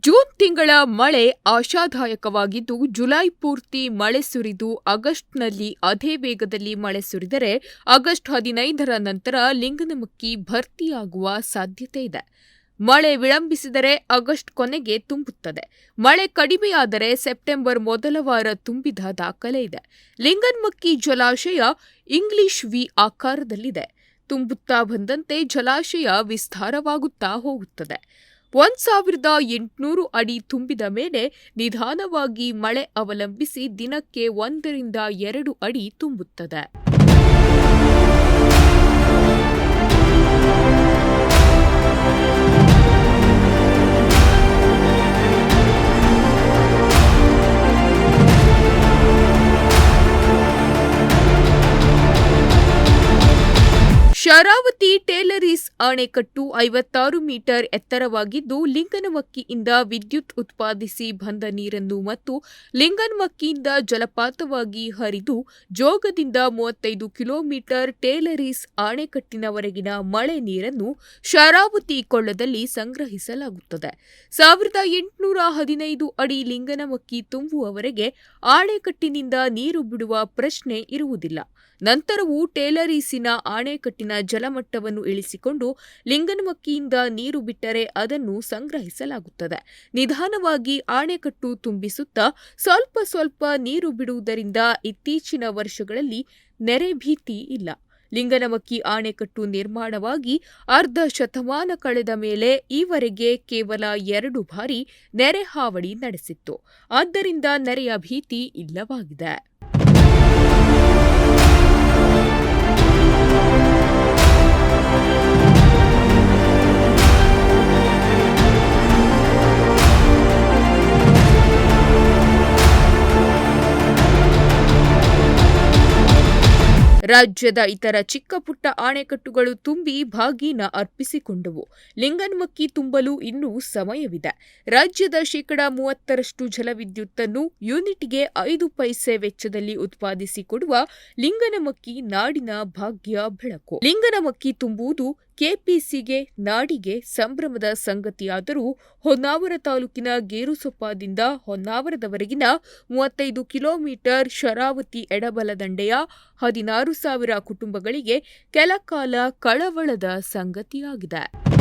June ತಿಂಗಳ ಮಳೆ ಆಶಾದಾಯಕವಾಗಿದ್ದು, July ಪೂರ್ತಿ ಮಳೆ ಸುರಿದು, ಆಗಸ್ಟ್ನಲ್ಲಿ ಅದೇ ವೇಗದಲ್ಲಿ ಮಳೆ ಸುರಿದರೆ ಆಗಸ್ಟ್ ಹದಿನೈದರ ನಂತರ ಲಿಂಗನಮಕ್ಕಿ ಭರ್ತಿಯಾಗುವ ಸಾಧ್ಯತೆ ಇದೆ. ಮಳೆ ವಿಳಂಬಿಸಿದರೆ ಆಗಸ್ಟ್ ಕೊನೆಗೆ ತುಂಬುತ್ತದೆ. ಮಳೆ ಕಡಿಮೆಯಾದರೆ ಸೆಪ್ಟೆಂಬರ್ ಮೊದಲ ವಾರ ತುಂಬಿದ ದಾಖಲೆ ಇದೆ. ಲಿಂಗನಮಕ್ಕಿ ಜಲಾಶಯ ಇಂಗ್ಲಿಷ್ ವಿ ಆಕಾರದಲ್ಲಿದೆ. ತುಂಬುತ್ತಾ ಬಂದಂತೆ ಜಲಾಶಯ ವಿಸ್ತಾರವಾಗುತ್ತಾ ಹೋಗುತ್ತದೆ. ಒಂದ್ ಸಾವಿರದ ಎಂಟುನೂರು ಅಡಿ ತುಂಬಿದ ಮೇಲೆ ನಿಧಾನವಾಗಿ ಮಳೆ ಅವಲಂಬಿಸಿ ದಿನಕ್ಕೆ ಒಂದರಿಂದ ಎರಡು ಅಡಿ ತುಂಬುತ್ತದೆ. ಶರಾವತಿ ಟೇಲರೀಸ್ ಅಣೆಕಟ್ಟು ಐವತ್ತಾರು ಮೀಟರ್ ಎತ್ತರವಾಗಿದ್ದು, ಲಿಂಗನಮಕ್ಕಿಯಿಂದ ವಿದ್ಯುತ್ ಉತ್ಪಾದಿಸಿ ಬಂದ ನೀರನ್ನು ಮತ್ತು ಲಿಂಗನಮಕ್ಕಿಯಿಂದ ಜಲಪಾತವಾಗಿ ಹರಿದು ಜೋಗದಿಂದ ಮೂವತ್ತೈದು ಕಿಲೋಮೀಟರ್ ಟೇಲರೀಸ್ ಅಣೆಕಟ್ಟಿನವರೆಗಿನ ಮಳೆ ನೀರನ್ನು ಶರಾವತಿ ಕೊಳ್ಳದಲ್ಲಿ ಸಂಗ್ರಹಿಸಲಾಗುತ್ತದೆ. ಸಾವಿರದ ಎಂಟುನೂರ ಹದಿನೈದು ಅಡಿ ಲಿಂಗನಮಕ್ಕಿ ತುಂಬುವವರೆಗೆ ಅಣೆಕಟ್ಟಿನಿಂದ ನೀರು ಬಿಡುವ ಪ್ರಶ್ನೆ ಇರುವುದಿಲ್ಲ. ನಂತರವೂ ಟೇಲರೀಸಿನ ಅಣೆಕಟ್ಟಿನ ಜಲಮಟ್ಟವನ್ನು ಇಳಿಸಿಕೊಂಡು ಲಿಂಗನಮಕ್ಕಿಯಿಂದ ನೀರು ಬಿಟ್ಟರೆ ಅದನ್ನು ಸಂಗ್ರಹಿಸಲಾಗುತ್ತದೆ. ನಿಧಾನವಾಗಿ ಆಣೆಕಟ್ಟು ತುಂಬಿಸುತ್ತಾ ಸ್ವಲ್ಪ ಸ್ವಲ್ಪ ನೀರು ಬಿಡುವುದರಿಂದ ಇತ್ತೀಚಿನ ವರ್ಷಗಳಲ್ಲಿ ನೆರೆ ಭೀತಿ ಇಲ್ಲ. ಲಿಂಗನಮಕ್ಕಿ ಆಣೆಕಟ್ಟು ನಿರ್ಮಾಣವಾಗಿ ಅರ್ಧ ಶತಮಾನ ಕಳೆದ ಮೇಲೆ ಈವರೆಗೆ ಕೇವಲ ಎರಡು ಬಾರಿ ನೆರೆ ಹಾವಳಿ ನಡೆಸಿತ್ತು. ಆದ್ದರಿಂದ ನೆರೆಯ ಭೀತಿ ಇಲ್ಲವಾಗಿದೆ. ರಾಜ್ಯದ ಇತರ ಚಿಕ್ಕಪುಟ್ಟ ಆಣೆಕಟ್ಟುಗಳು ತುಂಬಿ ಭಾಗೀನ ಅರ್ಪಿಸಿಕೊಂಡವು. ಲಿಂಗನಮಕ್ಕಿ ತುಂಬಲು ಇನ್ನೂ ಸಮಯವಿದೆ. ರಾಜ್ಯದ ಶೇಕಡಾ ಮೂವತ್ತರಷ್ಟು ಜಲವಿದ್ಯುತ್ತನ್ನು ಯೂನಿಟ್ಗೆ ಐದು ಪೈಸೆ ವೆಚ್ಚದಲ್ಲಿ ಉತ್ಪಾದಿಸಿಕೊಡುವ ಲಿಂಗನಮಕ್ಕಿ ನಾಡಿನ ಭಾಗ್ಯ ಬೆಳಕು. ಲಿಂಗನಮಕ್ಕಿ ತುಂಬುವುದು ಕೆಪಿಸಿಗೆ ನಾಡಿಗೆ ಸಂಭ್ರಮದ ಸಂಗತಿಯಾದರೂ ಹೊನ್ನಾವರ ತಾಲೂಕಿನ ಗೇರುಸೊಪ್ಪದಿಂದ ಹೊನ್ನಾವರದವರೆಗಿನ ಮೂವತ್ತೈದು ಕಿಲೋಮೀಟರ್ ಶರಾವತಿ ಎಡಬಲ ದಂಡೆಯ ಹದಿನಾರು ಸಾವಿರ ಕುಟುಂಬಗಳಿಗೆ ಕೆಲಕಾಲ ಕಳವಳದ ಸಂಗತಿಯಾಗಿದೆ.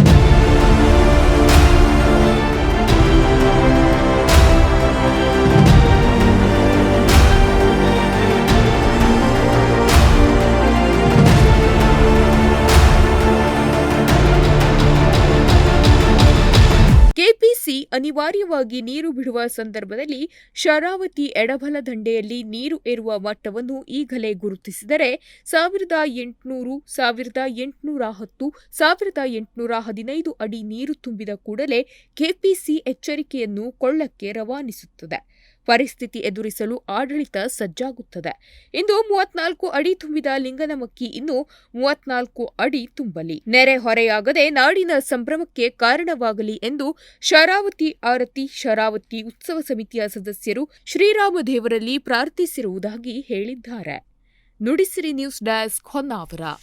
ಕೆಪಿಸಿ ಅನಿವಾರ್ಯವಾಗಿ ನೀರು ಬಿಡುವ ಸಂದರ್ಭದಲ್ಲಿ ಶರಾವತಿ ಎಡಬಲ ದಂಡೆಯಲ್ಲಿ ನೀರು ಏರುವ ಮಟ್ಟವನ್ನು ಈಗಲೇ ಗುರುತಿಸಿದರೆ ಸಾವಿರದ ಎಂಟುನೂರು, ಸಾವಿರದ ಎಂಟುನೂರ ಹತ್ತು, ಸಾವಿರದ ಎಂಟುನೂರ ಹದಿನೈದು ಅಡಿ ನೀರು ತುಂಬಿದ ಕೂಡಲೇ ಕೆಪಿಸಿ ಎಚ್ಚರಿಕೆಯನ್ನು ಕೊಳ್ಳಕ್ಕೆ ರವಾನಿಸುತ್ತದೆ. ಪರಿಸ್ಥಿತಿ ಎದುರಿಸಲು ಆಡಳಿತ ಸಜ್ಜಾಗುತ್ತದೆ. ಇಂದು ಮೂವತ್ನಾಲ್ಕು ಅಡಿ ತುಂಬಿದ ಲಿಂಗನಮಕ್ಕಿ ಇನ್ನು ಮೂವತ್ನಾಲ್ಕು ಅಡಿ ತುಂಬಲಿ. ನೆರೆ ಹೊರೆಯಾಗದೆ ನಾಡಿನ ಸಂಭ್ರಮಕ್ಕೆ ಕಾರಣವಾಗಲಿ ಎಂದು ಶರಾವತಿ ಆರತಿ, ಶರಾವತಿ ಉತ್ಸವ ಸಮಿತಿಯ ಸದಸ್ಯರು ಶ್ರೀರಾಮ ದೇವರಲ್ಲಿ ಪ್ರಾರ್ಥಿಸಿರುವುದಾಗಿ ಹೇಳಿದ್ದಾರೆ. Nudisiri news desk Honnavar.